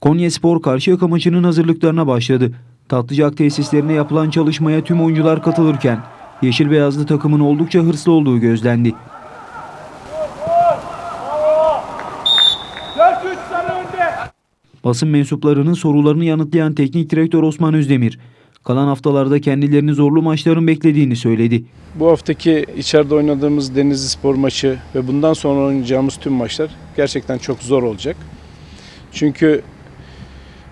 Konyaspor Karşıyaka maçının hazırlıklarına başladı. Tatlıcak tesislerine yapılan çalışmaya tüm oyuncular katılırken Yeşil Beyazlı takımın oldukça hırslı olduğu gözlendi. Basın mensuplarının sorularını yanıtlayan teknik direktör Osman Özdemir, kalan haftalarda kendilerini zorlu maçların beklediğini söyledi. Bu haftaki içeride oynadığımız Denizli Spor maçı ve bundan sonra oynayacağımız tüm maçlar gerçekten çok zor olacak. Çünkü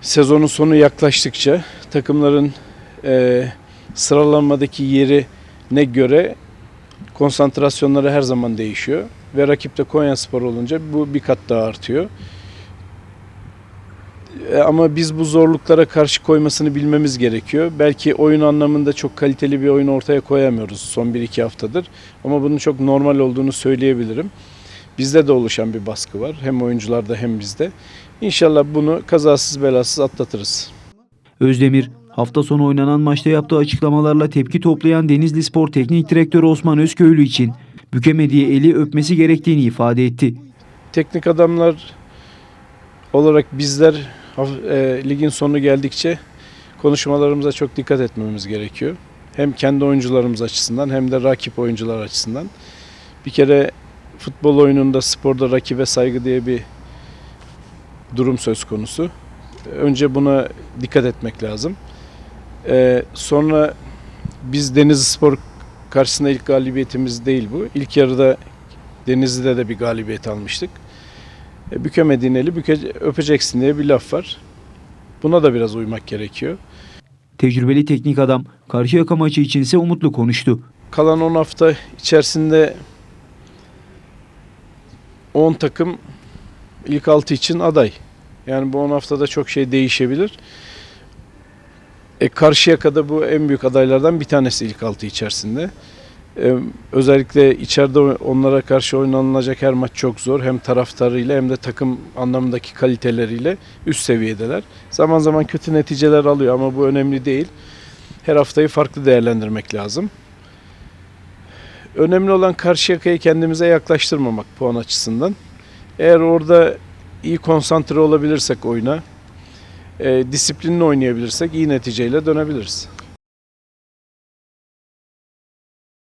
sezonun sonu yaklaştıkça takımların eee sıralanmadaki yerine göre konsantrasyonları her zaman değişiyor. Ve rakipte Konya Spor olunca bu bir kat daha artıyor. E, Ama biz bu zorluklara karşı koymasını bilmemiz gerekiyor. Belki oyun anlamında çok kaliteli bir oyun ortaya koyamıyoruz son 1-2 haftadır. Ama bunun çok normal olduğunu söyleyebilirim. Bizde de oluşan bir baskı var. Hem oyuncularda hem bizde. İnşallah bunu kazasız belasız atlatırız. Özdemir, hafta sonu oynanan maçta yaptığı açıklamalarla tepki toplayan Denizli Spor Teknik Direktörü Osman Özköylü için bükemediği eli öpmesi gerektiğini ifade etti. Teknik adamlar olarak bizler e, ligin sonu geldikçe konuşmalarımıza çok dikkat etmemiz gerekiyor. Hem kendi oyuncularımız açısından hem de rakip oyuncular açısından. Bir kere futbol oyununda, sporda rakibe saygı diye bir durum söz konusu. Önce buna dikkat etmek lazım. Ee, sonra biz Denizli Spor karşısında ilk galibiyetimiz değil bu. İlk yarıda Denizli'de de bir galibiyet almıştık. E, bükemediğin eli büke, öpeceksin diye bir laf var. Buna da biraz uymak gerekiyor. Tecrübeli teknik adam Karşıyaka maçı içinse umutlu konuştu. Kalan 10 hafta içerisinde 10 takım ilk 6 için aday. Yani bu 10 haftada çok şey değişebilir. E, Karşıyaka'da bu en büyük adaylardan bir tanesi ilk 6 içerisinde. E, özellikle içeride onlara karşı oynanılacak her maç çok zor. Hem taraftarıyla hem de takım anlamındaki kaliteleriyle üst seviyedeler. Zaman zaman kötü neticeler alıyor ama bu önemli değil. Her haftayı farklı değerlendirmek lazım. Önemli olan Karşıyaka'yı kendimize yaklaştırmamak puan açısından. Eğer orada iyi konsantre olabilirsek oyuna, e, disiplinli oynayabilirsek iyi neticeyle dönebiliriz.